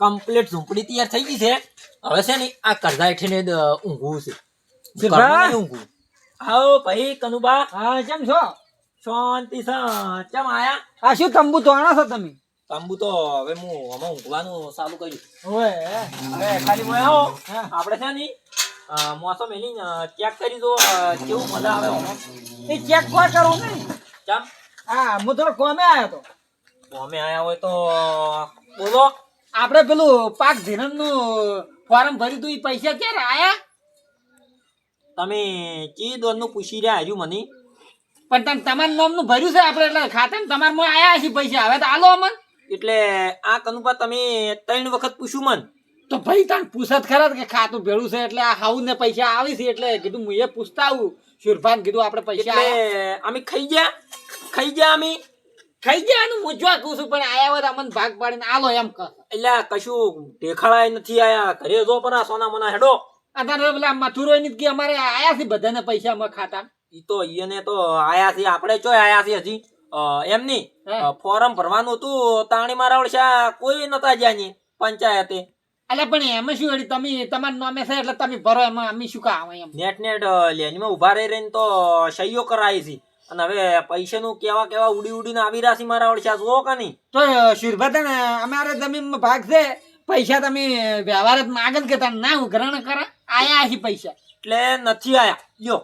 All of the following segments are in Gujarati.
કમ્પ્લીટ ઝૂંપડી તૈયાર થઈ ગઈ છે. હવે છે ને આ કરજા હેઠીને ઊંઘવું છે. ઊંઘવું. આવો ભાઈ કનુબા. હા કેમ છો? શાંતિ ચમ આયા? આ શું તંબુ તોડો છો તમે? તંબુ તો હવે હું આમાં ઊંઘવાનું ચાલુ કર્યું. ઓય હવે ખાલી મોય આવો. આપણે છે ને મોસમ એની ચેક કરી દો કેવું મજા આવે. એ ચેક કોઈ કરો ને કેમ? હા હું થોડો કોમે આવ્યો તો. કોમે આયા હોય તો બોલો. આપણે પેલું પાક ધિરાણનું ફોર્મ ભર્યું તું એ પૈસા ક્યારે આયા? તમે કી દોરનું પૂછી રહ્યા હજુ મને. પણ તમે તમારા નામનું ભર્યું છે આપણે એટલે ખાતામાં તમારા માં આયા છે પૈસા. હવે તો આલો અમન. એટલે આ કનુપા તમે ત્રણ વખત પૂછ્યું મન. તો ભાઈ તાન પૂછત ખરા કે ખાતું ભેળું છે એટલે આ હાઉ ને પૈસા આવી છે એટલે કીધું હું એ પૂછતા આવું. શુરભાન કીધું આપણે પૈસા અમે ખાઈ ગયા. ખાઈ ગયા અમે. ખાઈ જવાનું જો કહું છું પણ આયા બધા મને ભાગ પાડીને આલો એમ કહ એટલે કશું દેખાડાય નથી આયા. ઘરે જો પરા સોના મના હેડો. અત્યારે પેલા મથુરો ની કે અમારે આયા છે બધાને પૈસા અમારા ખાતા. ઈ તો એને તો આયા છે આપણે ચોય આયા છે હજી. એમની ફોર્મ ભરવાનું હતું તાણી મારા ઓળશા કોઈ નતા જ્યાં પંચાયતે. એટલે પણ એમ શું વળી તમે તમારા નામે છે એટલે તમે ભરો એમાં અમે શું કામ એમ? નેટ નેટ લેનમાં ઊભા રહી રહીને તો સહીઓ કરાવી છે. અને હવે પૈસાનું કેવા કેવા ઉડી ઉડીને આવી રહ્યા છે મારા ઓળશા જુઓ કે નહીં તો શુરભાતન અમારે જમીનમાં ભાગ છે પૈસા તમે વ્યવહાર માગન કે તમે ના ઉઘરાણ કરે આયા છે પૈસા. એટલે નથી આયા. જો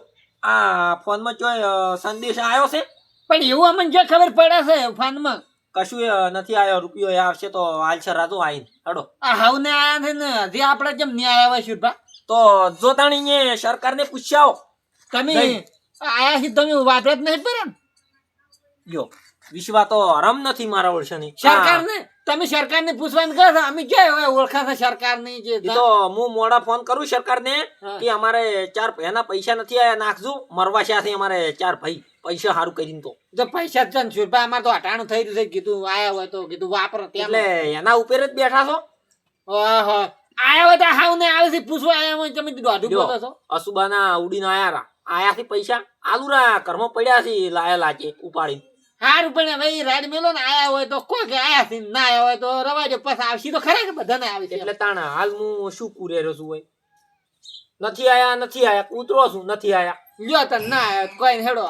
આ ફોનમાં ચોય સંદેશ આવ્યો છે? પણ એવું અમને જો ખબર પડે છે ફોનમાં. કશું નથી આવ્યો રૂપિયો એ આવશે તો હાલશે રાજો આવીને હડો. આ હાવ ને આયા છે ને હજી આપણે જેમ ન્યાય આવે શુરભા? તો જો તાણી સરકારને પૂછ્યા આવો. તમે. આયા છે તમે વાપરત નહીં જો વિશ્વા તો આરામ નથી મારા ઓળશની. સરકાર ને તમે સરકાર ને પૂછવાનું કહો અમે જે હવે ઓળખા છે સરકારની જે તો હું મોડા ફોન કરું સરકારને. કે અમારે ચાર એના પૈસા નથી આયા નાખજો. મરવા છે અમારે ચાર ભાઈ. પૈસા સારું કરીને તો. જો પૈસા જ છે ભાઈ અમારે તો અટાણું થઈ રહ્યું છે. કીધું આયા હોય તો કીધું વાપરો એટલે એના ઉપર જ બેઠા છો? ઓહો. આયા હોય તો હાવ ને આવે છે. પૂછવા આયા હોય તમે દોઢું જો. બોલો છો. અસુબાના ઉડીને આયા રા. આયા થી પૈસા આલુ રા ઘરમાં પડ્યા છે લાયા લાચે ઉપાડી હારું પણ હવે રાડ મેલો ને આયા હોય તો કો કે આયા છે ના આયા હોય તો રવા દો પછી આવશે. તો ખરા કે બધાને આવે છે એટલે તાણા હાલ હું શું કુરે છું હોય? નથી આયા નથી આયા કૂતરો છું નથી આયા? લ્યો તને ના આયા કોઈ હેડો.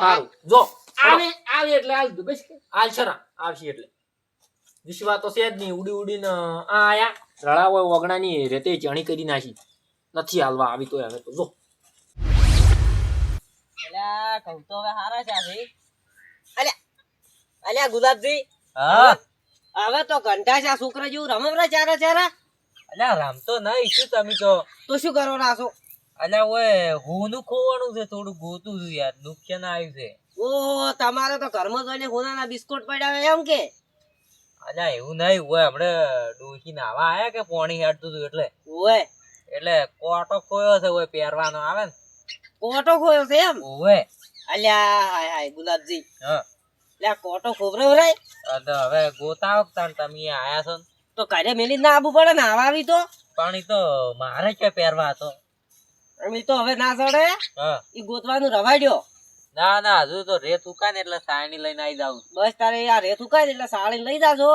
જો આવે આવે એટલે હાલ બસ હાલ છરા આવશે એટલે. વિશ્વા તો છે જ નહીં ઉડી ઉડીને આ આયા. રળાવો ઓગણાની રેતે ચણી કરી નાખી. નથી હાલવા આવી તો હવે તો જો. અલ્યા કહું તો હવે હારા છે આ અલ્યા અલ્યા ગુલાબજી હા. હવે તો ઘંટા છે છોકરા જેવું રમવરા ચારા ચારા. અલ્યા રમતો નહીં શું તમે તો તો શું કરો રાસો અલ્યા ઓય હોનું ખોવાનું છે થોડું ગોતું છું યાર નુકસાન આવ્યું છે. ઓ તમારે તો ઘરમાં જોઈને હોનાના બિસ્કુટ પડ્યા એમ કે? અલ્યા એવું નહીં હોય હમણે ડોસી નાવા આયા કે પોણી હેડતું હતું એટલે? ઓય. એટલે કોટો ખોયો છે ઓય પહેરવાનો આવે ને. કોટો ખોયો છે એમ? ઓવે. અલ્યા હાય હાય ગુલાબજી. હા. અલ્યા કોટો ખોબરવરાય અને હવે ગોતાવ તાણ તમે આયા છો તો ઘરે મેલી ના આબુ પડે ને આવા આવી તો. પણ તો મારે કે પહેરવા હતો? અમે તો હવે ના ચડે. હા. ઈ ગોતવાનું રવાડ્યો. ના ના હજુ તો રેત ઉકા ને એટલે સાયણી લઈને આવી જાઉં. બસ તારે આ રેત ઉકાય ને એટલે સાળી લઈ જાજો.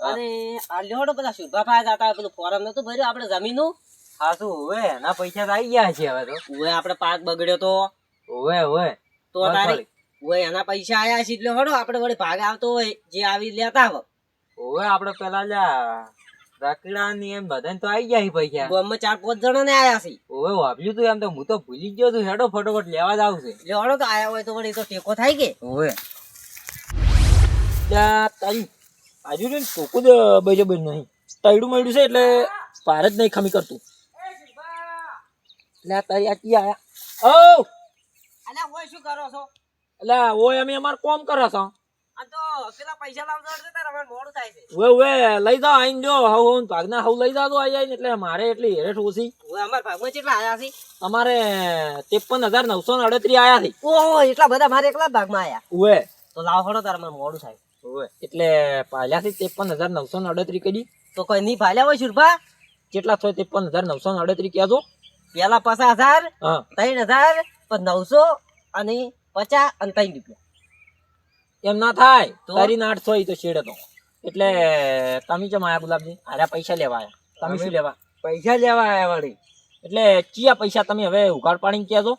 અને આ લ્યોડો બધા શુભા પાસે જતા પેલું ફોરમ નતું ભર્યું આપણે જમીનનું હા હવે એના પૈસા તો આવી ગયા છે હવે તો. હવે આપણે પાક બગડ્યો તો. હવે હવે તો તારે હવે એના પૈસા આયા છે એટલે હડો આપણે વળી ભાગ આવતો હોય જે આવી લેતા હોય હવે આપડે પેલા લ્યા રકડા ની એમ બધાને તો આવી ગયા પૈસા. અમે ચાર પાંચ જણા ને આયા છે. ઓવે વાપર્યું તું એમ તો હું તો ભૂલી જ ગયો તું હેડો ફટોફટ લેવા જ આવશે એટલે હડો તો આયા હોય તો વળી તો ટેકો થાય કે? ઓવે ત્યાં તારી આજુ ને કોકું જ બજો બેન નહીં. તૈડું મળ્યું છે એટલે પાર જ નહીં ખમી કરતું. આ તારી આ કી આયા. ઓ અલા ઓય શું કરો છો? અલા ઓય અમે અમાર કોમ કરો છો. આ તો પેલા પૈસા લાવજો એટલે તારે હવે મોડું થાય છે. લઈ જાઓ આઈને જો હવ હવ ભાગના હવ લઈ જાઓ આઈ એટલે મારે એટલી હેઠ ઓછી. ઓય અમાર ભાગમાં કેટલા આયા છે? અમારે ત્રેપન હજાર નવસો ને અડત્રીસ આયા છે. ઓહો એટલા બધા મારે એકલા ભાગમાં આયા? ઓવે તો લાવ હડો તારે મને મોડું થાય. એટલે પાલ્યાથી ત્રેપન હજાર નવસો ને અડત્રીસ કરી તો કોઈ નહીં પાલ્યા હોય શુરભા કેટલા થાય ત્રેપન હજાર નવસો ને અડત્રીસ કહેજો. પેલા પચાસ હજાર ત્રણ હજાર નવસો અને પચાસ અને ત્રણ રૂપિયા. એમ ના થાય. તો? તારી આઠસો તો શેડ હતો એટલે તમે ચમ આયા ગુલાબજી? આર્યા પૈસા લેવા આયા. તમે શું લેવા? પૈસા લેવા આયા વળી. એટલે ચિયા પૈસા તમે હવે ઉઘાડ પાડીને કહેજો.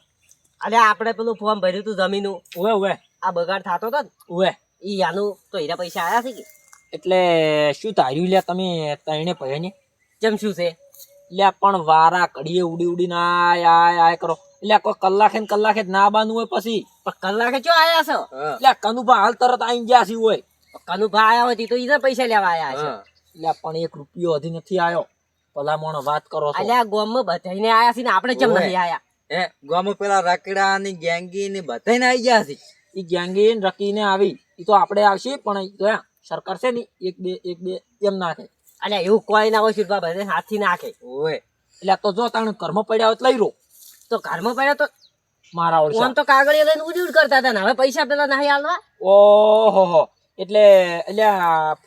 અરે આપણે પેલું ફોર્મ ભર્યું તું જમીનનું. ઉવે ઉવે. આ બગાડ થતો હતો ને? ઉવે. ઈ આનું તો હીરા પૈસા આયા છે કે? એટલે શું ધાર્યું લ્યા તમે તઈને ને? કેમ શું છે? એટલે પણ વારા કડીએ ઉડી ઉડીને આય આય આય કરો. એટલે કોઈ કલાકે ને કલાકે જ ના બાંધવું હોય પછી. પણ કલાકે ચો આયા છો? એટલે કનુભા હાલ તરત આઈ ગયા છે હોય કનુભા આયા હોય તો ઈને પૈસા લેવા આયા છે. એટલે પણ એક રૂપિયો હજી નથી આવ્યો ભલામણ વાત કરો અલ્યા ગોમમાં બધાઈને આયા છે ને આપણે કેમ નથી આયા? હે ગામમાં પેલા રકડા ની ગેંગી ની બધાઈને આવી ગયા છે. એ ગેંગી ને રકીને આવી. એ તો આપણે આવશે પણ સરકાર છે ને એક બે એક બે એમ નાખે. અલ્યા એવું કોઈ ના હોય શુભા બધે હાથથી નાખે. ઓય. એટલે તો જો તાણે કર્મ પડ્યા હોય તો લઈ રો. તો કર્મ પડ્યા તો મારા ઓળખ ઓમ તો કાગળ લઈને ઉડી ઉડ કરતા હતા ને હવે પૈસા પેલા નહીં આલવા? ઓહો હો. એટલે એટલે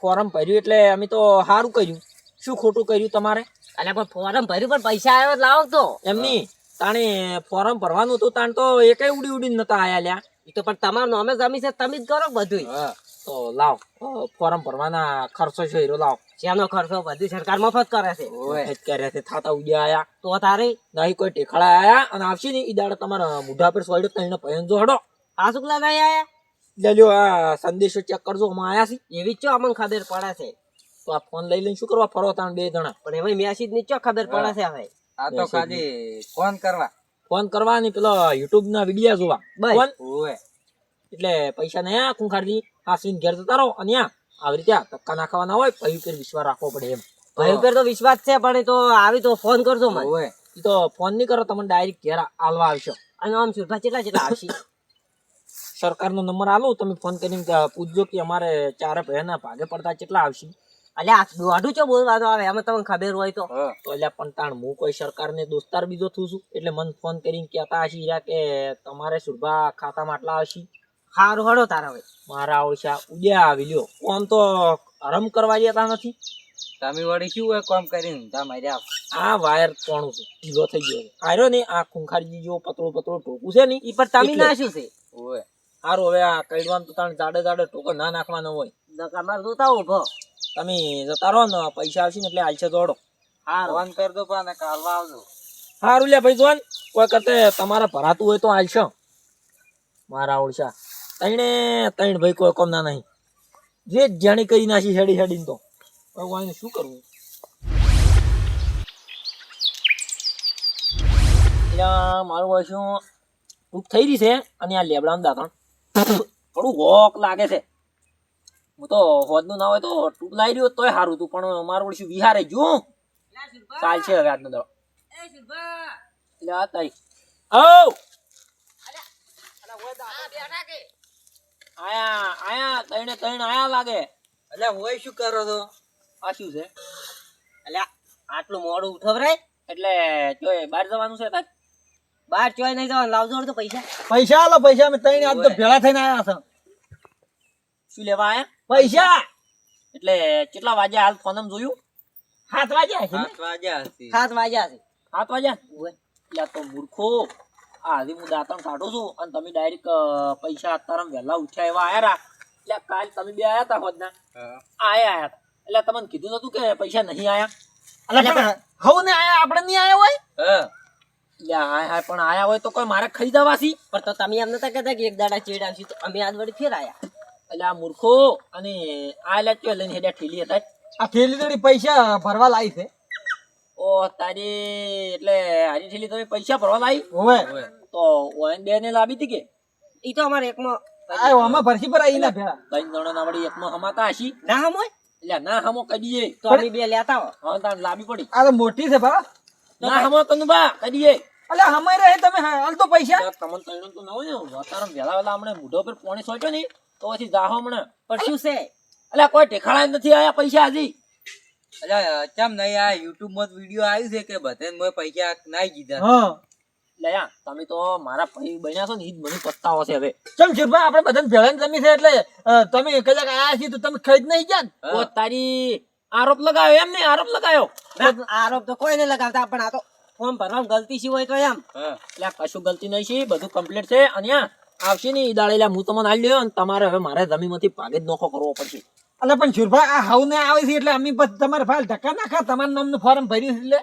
ફોરમ ભર્યું એટલે અમે તો સારું કર્યું. શું ખોટું કર્યું તમારે? અલ્યા પણ ફોર્મ ભર્યું પણ પૈસા આવ્યો લાવો તો. એમની તાણે ફોરમ ભરવાનું હતું તાણ તો એકેય ઉડી ઉડીને નતા આયા લ્યા. એ તો પણ તમારું નામે જમી છે તમે જ કરો બધું તો લાવ ફોર્મ ફોરમ ભરવાના ખર્ચો છે હીરો લાવ. શેનો ખર્ચો? બધી સરકાર મફત કરે છે. ઓય. જ કર્યા છે. થાતા ઉડ્યા આયા. તો તારે નહીં કોઈ ટેખાડા આયા અને આવશે ને ઈ દાડે તમારા મુઢા પર સોઈડો તઈને પયન જો હડો. આ સુકલા નહીં આયા? લેજો આ સંદેશો ચેક કરજો. અમે આયા છે. એવી ચો અમને ખબર પડે છે. તો આ ફોન લઈ લઈને શું કરવા? ફરો તાણ બે જણા. પણ એમાં મેસેજની ચો ખબર પડે છે હવે. આ તો ખાલી ફોન કરવા. ફોન કરવાની પેલો યુટ્યુબ ના વીડિયો જોવા. બસ. ફોન ઓય. એટલે પૈસા ને આ સીન ઘેર જતા રહો અને આવી રીતે ધક્કા નાખવાના હોય ભાઈ પર વિશ્વાસ રાખવો પડે એમ. ભાઈ ઉપર તો વિશ્વાસ છે પણ એ તો આવી તો ફોન કરજો મને. હોય એ તો ફોન નહીં કરો તમને ડાયરેક્ટ ઘેર આલવા આવશો. અને આમ સુરભા કેટલા કેટલા આવશે સરકારનો નંબર આલો તમે ફોન કરીને પૂછજો કે અમારે ચારે ભાઈના ભાગે પડતા કેટલા આવશે. અલ્યા આ દોઢું ચો બોલવાનો આવે એમાં તમને ખબર હોય તો. તો એટલે પણ તાણ હું કોઈ સરકારને દોસ્તાર બીજો થઉં છું એટલે મને ફોન કરીને કહેતા હશે કે તમારે સુરભા ખાતામાં આટલા આવશે. સારું હળો તારા હવે મારા ઓળશા ઉડ્યા આવી લ્યો. કોમ તો હરમ કરવા જતા નથી? તમે વળી શું હોય કામ કરીને તમારે આ વાયર કોણું છું? ઢીલો થઈ ગયો છે. આર્યો ને આ ખુંખારજી જેવો પતળો પતળો ટોકું છે ને એ પર તમે ના શું છે. ઓય. સારું હવે આ કઈડવાનું તો તાણ જાડે જાડે ટોકો ના નાખવાનો હોય. અમારે જોતા ઊભો. તમે જતા રહો ને પૈસા આવશે ને એટલે હાલશે દોડો હારું. ફોન કર દો પણ કાલવા આવજો. સારું લે ભાઈ જોન. કોઈ કરતે તમારે ભરાતું હોય તો હાલશો મારા ઓળશા. તઈને તૈણ ભાઈ કોઈ કોમના નહીં. જે જાણી કરી નાખી હેડી હેડીને તો. ભગવાન શું કરવું? એટલે મારું વર્ષું ટૂંક થઈ રહી છે અને આ લેબડાનું દાંતણ. થોડું વોક લાગે છે. હું તો હોદનું ના હોય તો ટૂંક લાવી રહ્યો તોય સારું હતું, પણ મારું વર્ષું વિહારે જો ચાલ છે હવે આજનો દડો. એટલે આ તારી. ઓ આયા આયા તઈને તઈને આયા લાગે. એટલે હોય શું કરો છો? આ શું છે? એટલે આટલું મોડું ઉઠવરાય? એટલે જો બહાર જવાનું છે તક બહાર ચોય નહીં જવાનું લાવજો તો પૈસા. પૈસા આલો પૈસા. અમે ત્રણ આજ તો ભેળા થઈને આયા છો. શું લેવા આયા? પૈસા. એટલે કેટલા વાગ્યા હાલ ફોનમ જોયું? સાત વાગ્યા સાત વાગ્યા સાત વાગ્યા સાત વાગ્યા. એટલે તો મૂર્ખો. આ હું દાંતણ કાઢું છું અને તમે ડાયરેક્ટ પૈસા અત્યારે વહેલા ઉઠ્યા એવા આયા રા એટલે કાલ તમે બે આયા હતા હોદના આયા આયા એટલે તમને કીધું નતું કે પૈસા નહીં આયા? એટલે પણ હવ ને આયા આપણે નહીં આયા હોય? હા. એટલે હાય હાય પણ આયા હોય તો કોઈ મારે ખરીદવાસી પણ તો તમે એમ નતા કહેતા કે એક દાડા ચેડ આવશે તો અમે આજ વળી ફેર આયા. એટલે આ મૂર્ખો અને આ લે લઈને હેડા ઠેલી હતા આ ઠેલી થોડી પૈસા ભરવા લાવી છે. ઓ તારી એટલે હારી ઠેલી તમે પૈસા ભરવા લાવી હોવે. તો ઓયન બે ને લાવી હતી કે? ઈ તો અમારે એકમાં આ આમાં ભરસી પર આવીને ભેળા. ત્રણ જણા ના વળી એકમાં હમાતા હશી. ના હમ એટલે ના હમો કદીએ તો અમે બે લેતા હો. હા તાણ લાવી પડી. આ તો મોટી છે ભા. ના હમો કનુબા કદીએ અલ્યા હમાઈ રહે તમે હાલ તો પૈસા. તમને તૈણ તો ના હોય વાતાવરણ વહેલા વહેલા હમણે મૂઢો પર પોણી સોચ્યો ને તો પછી જાહો હમણે. પણ શું છે? એટલે કોઈ ઠેકાણા નથી આયા પૈસા હજી? એટલે ચમ નહીં આ યુટ્યુબમાં વીડિયો આવ્યું છે કે બધે મેં પૈસા નાઈ દીધા. હા. લયા તમે તો મારા ભાઈ બન્યા છો ને ઈદ જ મને પસ્તાવો છે હવે. ચમ શિરભા આપણે બધાને ભેળાની જમી છે એટલે તમે કદાચ આયા છીએ તો તમે ખરીદ નહીં ગયા ઓ તારી આરોપ લગાવ્યો એમ ને? આરોપ લગાવ્યો? આરોપ તો કોઈ નહીં લગાવતા પણ આ તો ફોર્મ ભરવામાં ગલતી શી હોય તો એમ. એટલે કશું ગલતી નહીં છે બધું કમ્પ્લીટ છે. અને આવશે ને ઈ દાડે હું તમને આવી લ્યો અને તમારે હવે મારે જમીનમાંથી ભાગે જ નોખો કરવો પડશે. અલા પણ શુરભાઈ આ હાવ ને આવે છે એટલે અમે તમારે ફાઇલ ધક્કા નાખા તમારા નામનું ફોર્મ ભર્યું છે એટલે?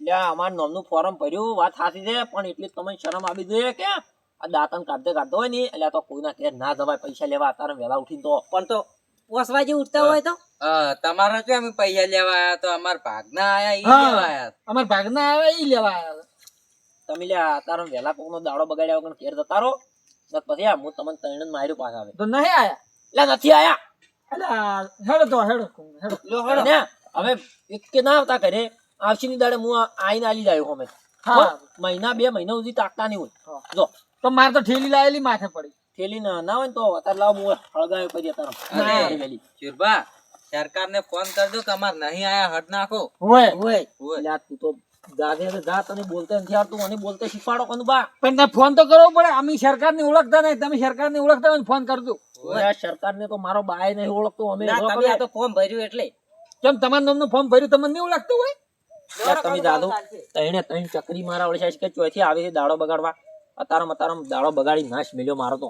એટલે અમારા નામનું ફોર્મ ભર્યું વાત સાચી છે પણ એટલી તમને શરમ આવી જોઈએ કે આ દાંતન કાઢતે કાઢતો હોય ને એટલે તો કોઈના ઘેર ના જવાય પૈસા લેવા તારે વહેલા ઉઠીને તો. પણ તો પોસવા જે ઉઠતા હોય તો? હા, તમારા કે અમે પૈસા લેવા આયા તો? અમાર ભાગના આયા ઈ લેવા આયા? અમાર ભાગના આવે ઈ લેવા આવ્યા તમે લ્યા તારો વહેલા કોકનો દાડો બગાડ્યા વગર ઘેર જતા રહો પછી આ હું તમને ત્રણ માર્યું પાછા આવે તો નહીં આયા? એટલે નથી આયા. અલા હેડો તો હેડો. હેડો. ને હવે એક કે ના આવતા ઘરે આવશીની દાડે હું આઈને આલી જાયો અમે હા. મહિના બે મહિના સુધી તાકતા નહીં હોય. જો. તો મારે તો ઠેલી લાયેલી માથે પડી. થેલી ના ના હોય તો અત્યારે લાવ હું હળગાયો કરી અત્યારે. અરે. મારી વહેલી. શુરભા સરકારને ફોન કરજો કે અમાર નહીં આયા હટ નાખો. હોય. હોય. ઓય. એટલે આ તું તો જાગે તો જા તને બોલતે નથી આવડતું મને બોલતે શીખવાડો કોનું બા. પણ ફોન તો કરવો પડે. અમે સરકારને ઓળખતા નહીં. તમે સરકારને ઓળખતા હોય ને ફોન કરજો. સરકારને તો મારો બાય નહીં ઓળખતો અમે ના તમે આ તો ફોર્મ ભર્યું એટલે કેમ તમારા નામનું ફોર્મ ભર્યું તમને નહીં ઓળખતું હોય તમે દાદો તઈને તઈને ચકરી મારા વળે છે કે ચોથી આવે છે દાડો બગાડવા અતારમ અતારમ દાડો બગાડી નાશ મેલ્યો મારો તો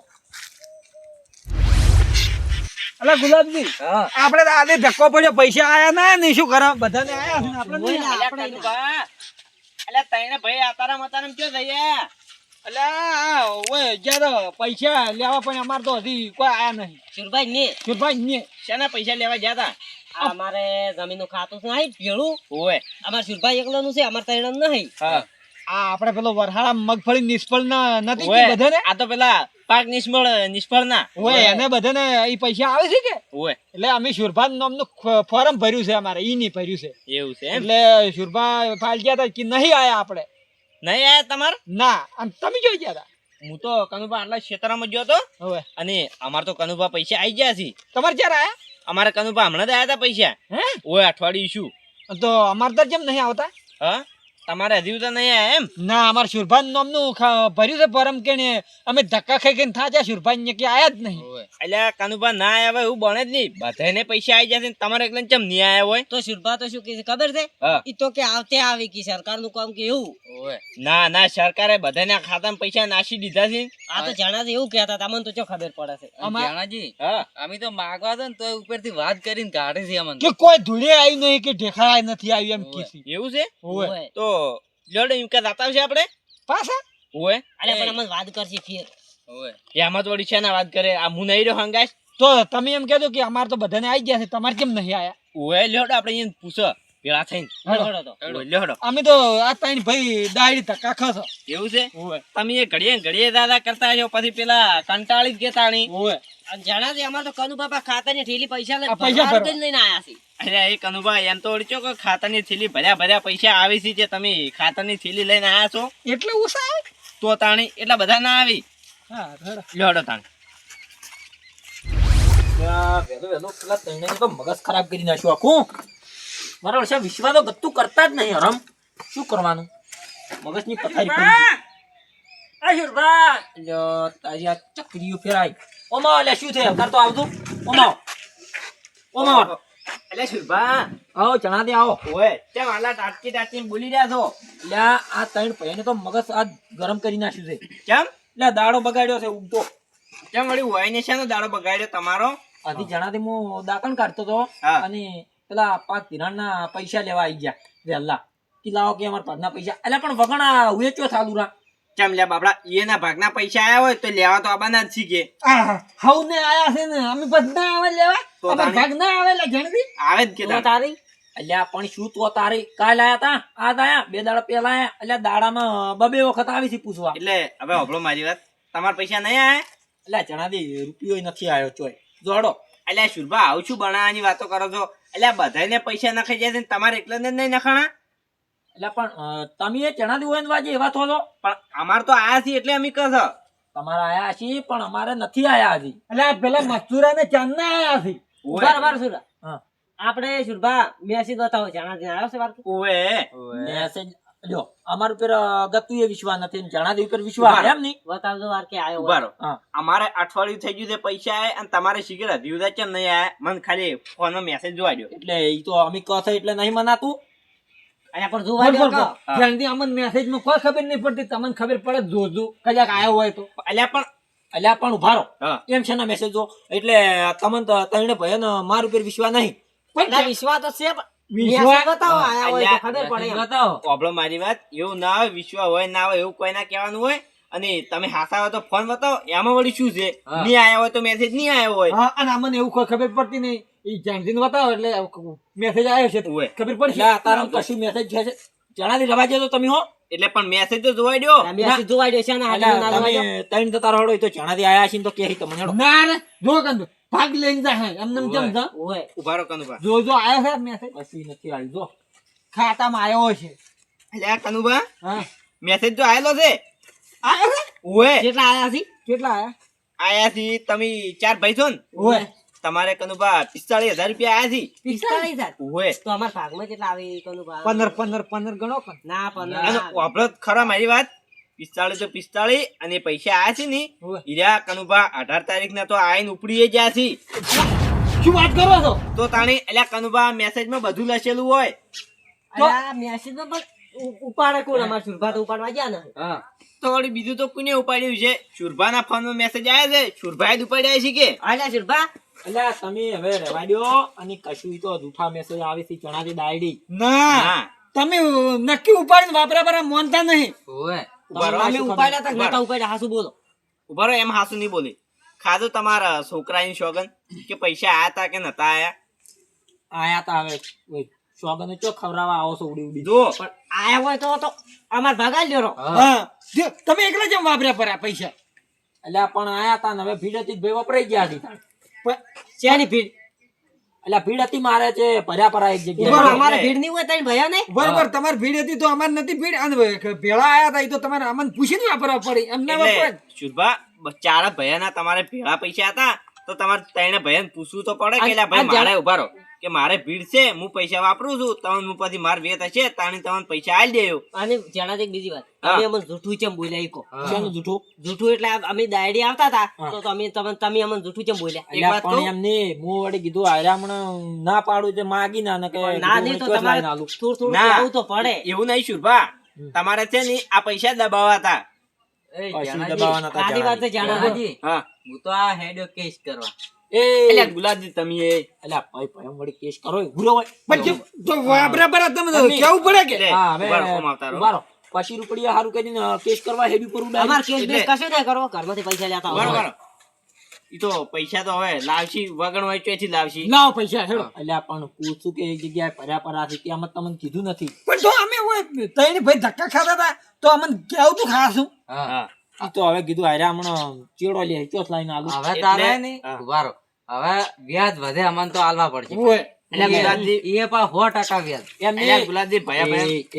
અલા ગુલાબજી હા આપણે આજે ધક્કો પડ્યો પૈસા આયા ના ને શું કરો બધાને આયા આપણે ને, આયા. આપણે અલા આ જ્યારે પૈસા લેવા પણ અમાર તો હજી કોઈ આયા નહીં. સુરભાઈ ને? સુરભાઈ ને. શેના પૈસા લેવા ગયા હતા અમારે જમીનનું ખાતું નહીં ભેળું. હોય અમારે સુરભાઈ એકલાનું છે અમારે તૈણ નહીં. આ આપણે પેલો વરહાળા મગફળી નિષ્ફળ ના નથી કે બધાને? આ તો પેલા પાક નિષ્ફળ નિષ્ફળ ના ઓય એને બધાને ઈ પૈસા આવે છે કે? હોય એટલે અમે શુરભાન નામનું નું ફોર્મ ભર્યું છે અમારે ઈ નહીં ભર્યું છે. એવું છે એટલે શુરભા ફાઇલ ગયા હતા કે નહીં આયા આપણે? નહીં આયા તમાર? ના અને તમે જોઈ ગયા હતા હું તો કનુભા આટલા ક્ષેત્રમાં ગયો હતો હવે. અને અમાર તો કનુભા પૈસા આવી ગયા છે. તમારે ક્યારે આયા? અમારે કનુભા હમણાં જ આયા હતા પૈસા. હે? ઓય અઠવાડિયું શું? તો અમારે તો જેમ નહીં આવતા. હા? તમારે હજી તો નહીં આયા એમ? ના અમારે શુરભાન નામનું ભર્યું છે પરમ કે અમે ધક્કા ખાઈ ખાઈને થાચા શુરભાઈ ને કે આયા જ નહીં. એટલે કાનુભા ના આયા હોય એવું બને જ નહીં. બધાને પૈસા આવી જશે તમારે એકલા ચમ નહીં આયા હોય? તો શુરભા તો શું કે ખબર છે? ઈ તો કે આવતે આવી કે સરકારનું કામ કે એવું. ના ના સરકારે બધાના ખાતામાં પૈસા નાસી દીધા છે. આ તો જણા એવું કહેતા તમને તો ચો ખબર પડે છે. જણાજી અમે તો માગવા તો ને તો ઉપરથી વાત કરીને કાઢે છે અમને. કે કોઈ ધૂળે આવી નહીં કે ઢેખાડા નથી આવી એમ કે એવું છે? તો લડો એમ કે જાતા છે આપણે? પાછા? ઓએ અરે પણ અમને વાત કરશી ફેર. ઓએ એમાં વળી છે વાત કરે. આ હું નહીં રહ્યો હંગાશ તો તમે એમ કહેજો કે અમાર તો બધાને આવી ગયા છે તમારે કેમ નહીં આયા? ઓએ લેડો આપણે એને પૂછો. પેલા થઈને. હેડો. અમે તો આ ત્રણ ભાઈ દાડી ધક્કા ખસો એવું છે? તમે એ ઘડીએ ઘડીએ દાદા કરતા છો પછી પેલા કંટાળી જ ગયા તાણી જણા છે અમાર તો કનુ બાપા ખાતાની થેલી પૈસા પૈસા લઈને આયા છે. અરે એ કનુભાઈ એમ તો વળી કે ખાતરની થેલી ભર્યા ભર્યા પૈસા આવી છે જે તમે ખાતરની થેલી લઈને આયા છો? એટલે ઓછા આવે? તો તાણી એટલા બધા ના આવી? હા તાણી. મગજ ખરાબ કરી નાખ્યું આખું. મારા વર્ષે વિશ્વા તો ગત્તું કરતા જ નહીં હરમ. શું કરવાનું? મગજની પથારી ચકરીઓ ફેરાય. ઓમાં શું થયું? તાર તો આવતું ઓમાં. ઓમાં. એટલે શુભા આવો ચણા દે આવો. ઓય તે વાલા ટાટકી ટાટકી બોલી રહ્યા છો? લ્યા આ ત્રણ ભાઈને તો મગજ આ ગરમ કરી નાખ્યું છે. કેમ લ્યા દાડો બગાડ્યો છે ઉગતો કેમ વળી હોય ને છે દાડો બગાડ્યો તમારો? આથી જણાથી હું દાકણ કાઢતો હતો અને પેલા પાંચ ધિરાણના પૈસા લેવા આવી ગયા. વહેલા કે લાવો કે અમારા ભાગના પૈસા. એટલે પણ વગણ વેચ્યો થાલું રા. કેમ લે બાપડા એના ભાગના પૈસા આયા હોય તો લેવા તો આબાના જ આ હાઉ ને આયા છે ને અમે બધા આવે લેવા? તો ભાગ ના આવે લે જણવી આવે જ કે તારી? અલ્યા પણ શું તો તારી? કાલ આયા તા? આજ આયા? બે દાડા પેલા આયા. અલ્યા દાડામાં બબે વખત આવી છે પૂછવા. એટલે હવે હોભળો મારી વાત. તમારા પૈસા નહીં આયા? એટલે જણાવી દે રૂપિયો નથી આવ્યો ચોય. જોડો. એટલે શુરભા આવું છું બનાવવાની વાતો કરો છો? એટલે બધાને પૈસા નખાઈ જાય છે તમારે એકલા ને જ નહીં નખાણા? એટલે પણ તમે એ ચણા દિવસ વાજે એવા થો છો પણ અમાર તો આયા છીએ એટલે અમે કહો તમારા આયા છીએ પણ અમારે નથી આયા હજી. એટલે પેલા મસ્તુરા ને ચાંદ ના આયા છે બરાબર સુરા આપણે સુરભા મેસેજ બતાવો ચણા દિવસ આવ્યો છે વાર ઓવે. મેસેજ જો અમાર ઉપર ગતું એ વિશ્વાસ નથી જણા દેવી પર વિશ્વાસ એમ નહીં? બતાવજો વાર કે આયો ઊભા અમારે અઠવાડિયું થઈ ગયું છે પૈસા આયા અને તમારે શીખેલા. દિવસ કેમ નહીં આયા? મને ખાલી ફોન મેસેજ જોવા દો એટલે એ તો અમે કહો એટલે નહીં મનાતું. અહીંયા પણ બોલ, બોલ, બોલ. હા. જ્યારથી મેસેજમાં કોઈ ખબર નહીં પડતી. તમને ખબર પડે જોજો. કદાચ આયો હોય તો. અલ્યા પણ અલ્યા પણ ઊભા એમ છે મેસેજ જો? એટલે તમને તો તને ભાઈ માર ઉપર વિશ્વાસ નહીં. વિશ્વાસ તો છે વિશ્વાસ- વાત એવું ના હોય વિશ્વ હોય ના હોય એવું કોઈ ના કહેવાનું હોય. અને તમે હાસા હોય તો ફોન બતાવો એમાં વળી શું છે. નહીં આયા હોય તો મેસેજ નહીં આવ્યો હોય. અને આમને એવું કોઈ ખબર પડતી નહીં. ઈ બતાવો એટલે મેસેજ આવ્યો છે તો ખબર પડશે. તારા પછી મેસેજ છે? જણાથી રવા જતો તમે હો. એટલે પણ મેસેજ તો જોવાઈ દ્યો. ને અલ્યા તમે તો તારો રહો તો જણાથી આયા છે તો કે તમને હેડો. ના રે જો કંદુ ભાગ લઈને જા હે એમને એમ કેમ જા? ઊભા રહો કનુભા જો જો આયો છે મેસેજ પછી નથી આવી જો. ખાતામાં આવ્યો છે. એટલે આ કનુભા હા. મેસેજ તો આયેલો છે? આયો છે? ઓય કેટલા આયા છે? કેટલા આયા? આયા છે તમે ચાર ભાઈ છો ને? ઓય તમારે કનુભા પિસ્તાળીસ હજાર રૂપિયા આયા થી પિસ્તાળીસ ઓએ પંદર પંદર પંદર ગણો ના પંદર વાપરો ખરા મારી વાત. પિસ્તાળીસ તો પિસ્તાળીસ અને પૈસા આયા છે ને. હીરા કનુભા અઢાર તારીખ ના તો આઈને ઉપડી ગયા છે. શું વાત કરો છો? તો તાણી એટલે કનુભા મેસેજમાં બધું લખેલું હોય. હા. તો વળી બીજું તો કોઈને ઉપાડ્યું છે. શુરભાના ફોનમાં મેસેજ આવ્યા છે જ ઉપાડ્યા છે કે? અલ્યા તમે હવે રેવા દો અને કશું તો જૂઠા મેસેજ આવે છે ચણાની ડાયડી ના. તમે નક્કી ઉપાડીને વાપરા બરા માનતા નહીં. રહો, તમે ઊભા રહો. ઊભા રહો, એમ હાસુ નહીં બોલે. ખાધું તમારા છોકરાની શોગન કે પૈસા આયા તા કે નતા આયા? આયા તા હવે સોગંદ ચો ખવરાવા આવો છો ઉડી ઉડી. જો હા. તમે એકલા જેમ વાપર્યા પર પૈસા? એટલે પણ આયા તા ને હવે ભીડ હતી તો ભાઈ વપરાઈ ગયા હતી પણ અલ્યા ભીડ હતી મારે છે ભર્યા પરા એક જગ્યાએ. અમારે ભીડ બરોબર તમારે ભીડ હતી તો અમારે નથી ભીડ. અને ભેળા આયા તા એ તો તમારે અમને પૂછીને વાપરવા પડી. એમને વાપરે એટલે શુરભા બ- ચાર ભૈયાના તમારે ભેળા પૈસા હતા તો તમારે ત્રણે ભયા પૂછવું તો પડે કે ભાઈ મારે ઊભા રહો. કે મારે ભીડ છે હું પૈસા વાપરું છું તમને હું પછી માર વેત હશે તાણી તમને પૈસા આલી દેયો અને જણાથી એક બીજી વાત. અમે અમને જૂઠું ચેમ બોલ્યા કહો જૂઠું? જૂઠું એટલે અમે દાયડી આવતા હતા તો અમે તમે તમે અમને જૂઠું ચેમ બોલ્યા? એક વાત પણ એમને હું વળી કીધું આરે હમણાં ના પાડું તે માગી ના કે ના નહીં તો તમારે થોડું થોડું આવું તો પડે. એવું નહીં શુરભા તમારે છે ને આ પૈસા દબાવા હતા. એ કશું દબાવવાના હતા આદી વાત. જાણો હા. હું તો આ હેડ કેસ કરવા. એ ગુલાબજી તમે એ અલ્યા ભાઈ ભાઈ વળી કેસ કરો ગુરો હોય. પણ તો વાપરા તમે કેવું પડે કે? હા હવે ઊભા રહો, ઓમ આવતા રહો. ઊભા રહો. પછી રૂપિયા હારું કરીને કેસ કરવા હેડી પર ઉડાડી. અમાર કેસ બેસ એટલે- ના કરો ઘરમાંથી પૈસા લેતા આવો. ઈ તો પૈસા તો હવે લાવશી વગણ હોય ચોથી લાવશી. લાવ પૈસા હેડો. અલ્યા પણ પૂછું કે એક જગ્યાએ પર્યા પરા છે ત્યાં અમે તમને કીધું નથી. પણ તો અમે હોય તઈને ભાઈ ધક્કા ખાતા હતા તો અમને કેવું તું ખાશું? હા. હા તો હવે કીધું આરે હમણાં ચેડો લે ચોથ લાઈન આલુ. હવે તારે નહીં. હા. હવે વ્યાજ વધે અમને તો આલવા પડશે. એટલે ગુલાબજી એ પણ સો ટકા વ્યાજ. એમ ગુલાબજી ભયા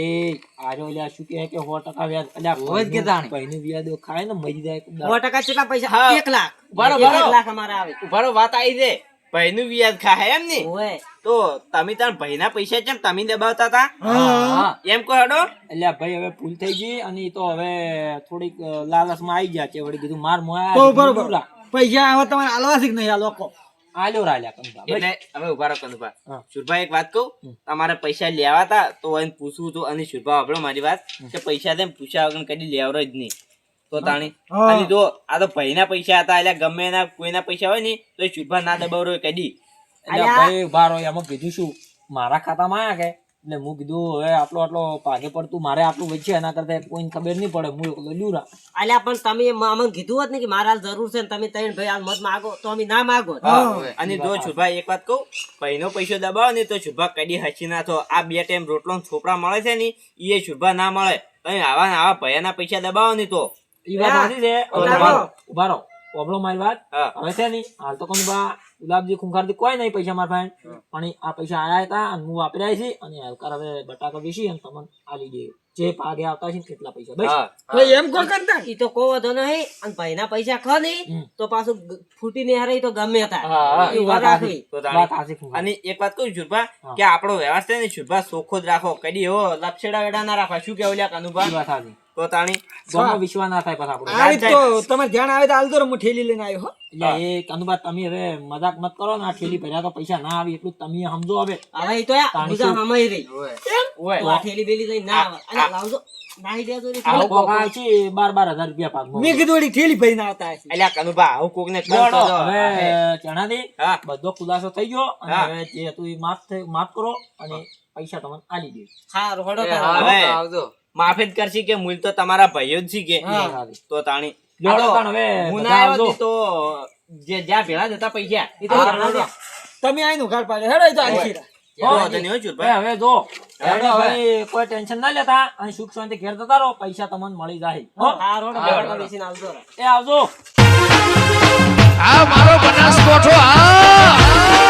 એ શું કહે કે સો ટકા વ્યાજ? અલ્યા હોય કે તાણી. ભાઈનું વ્યાજ ખાય ને મરી જાય સો ટકા કેટલા પૈસા? એક લાખ. બરોબર, એક લાખ અમારે આવે. ઉભારો વાત આવી છે. ભાઈનું વ્યાજ ખાય એમ ને? તો તમે તાર ભાઈના પૈસા કેમ તમે દબાવતા હતા એમ કહો હડો. એટલે ભાઈ હવે ભૂલ થઈ ગઈ અને તો હવે થોડીક લાલચમાં આવી ગયા છે. વળી કીધું માર મોયા બરોબર. પૈસા હવે તમારે આલવા છે નહીં આલવા કહો આલ્યો રાલ્યા કંપા એટલે હવે ઊભા રહો કનુભા હા. એક વાત કહું? તમારે પૈસા લેવા હતા તો એને પૂછવું તું અને શુરભા આપણો મારી વાત કે પૈસા તેમ પૂછ્યા વગર કદી લેવરો જ નહીં. તો તાણી અને જો આ તો ભાઈના પૈસા હતા એટલે ગમે એના કોઈના પૈસા હોય ને તો શુરભા ના દબાવરો કદી. અલ્યા. ભાઈ બારો એમાં કીધું શું? મારા ખાતામાં આયા કે? એટલે હું કીધું હવે આટલો આટલો પાકે પડતું મારે આટલું વચ્ચે એના કરતા કોઈને ખબર નહીં પડે. હું એકલો લ્યુરા અલ્યા પણ તમે અમને કીધું હોત ને કે મારા જરૂર છે ને તમે ત્રણ ભાઈ મત માગો તો અમે ના માગો. અને જો છુભા એક વાત કહું ભાઈનો પૈસો દબાવો ને તો શુભા કદી હસી ના થો. આ બે ટાઈમ રોટલો ને છોપરા મળે છે ને એ શુભા ના મળે. તમે આવા ને આવા ભયાના પૈસા દબાવો ને તો. એ વાત સાચી છે. હવે ઓબળો મારી વાત? હવે છે નહીં હાલ તો કોઈ બા ગુલાબજી ખુંખારથી કોઈ નહીં પૈસા મારા પાસે. પણ આ પૈસા આયા હતા અને હું વાપર્યા છે અને હલકાર હવે બટાકા વેચી અને તમને આલી દે. જે ભાગે આવતા છે કેટલા પૈસા. બસ. ભાઈ એમ કોઈ કરતા? ઈ તો કોઈ વધો નહીં અને ભાઈના પૈસા ખ નહીં તો પાછું ફૂટી ને હારે તો ગમે હતા હા, વાત રાખવી તો. અને એક વાત કહું શુભા કે આપણો વ્યવસ્થા છે ને શુભા સોખો જ રાખો. કદી એવો લપસેડા વેડા ના રાખવા શું કેવું લ્યા કનુભા? વાત સાચી તો તાણી ગોમાં વિશ્વાસ ના થાય પાછા આપણો. આ તો તમારે ધ્યાન આવે તો આલતો હું ઠેલી લઈને આવ્યો એટલે એ કનુભા તમે હવે મજાક મત કરો ને આ ઠેલી ભર્યા તો પૈસા ના આવે એટલું તમે સમજો હવે. હવે એ તો યાર બીજા સમય રહી. ઓય. આ ઠેલી બેલી જઈ ના આવે. અલા લાવજો. નાહી દેજો રે છે રૂપિયા પાક મેં કીધું વળી ભરી આવતા અલ્યા કનુભા કોકને કહો. હવે. બધો ખુલાસો થઈ ગયો અને. હવે જે તું એ માફ માફ કરો અને પૈસા તમને આલી દે હા રોડો હવે. આવજો. માફી જ કરશી કે મૂલ તો તમારા ભાઈઓ જ છે કે. તો તાણી. હું ના આવ્યો તો જે જ્યાં ભેળા જતા પૈસા એ તો જણા દે. તમે આઈને પાડે હેડો એ તો હવે જો. હવે. કોઈ ટેન્શન ના લેતા. અને સુખ શાંતિ ઘેર જતા રહો. પૈસા તમને મળી જાય. બેસીને આવજો. એ આવજો. આ મારો બનાસકોઠો આ!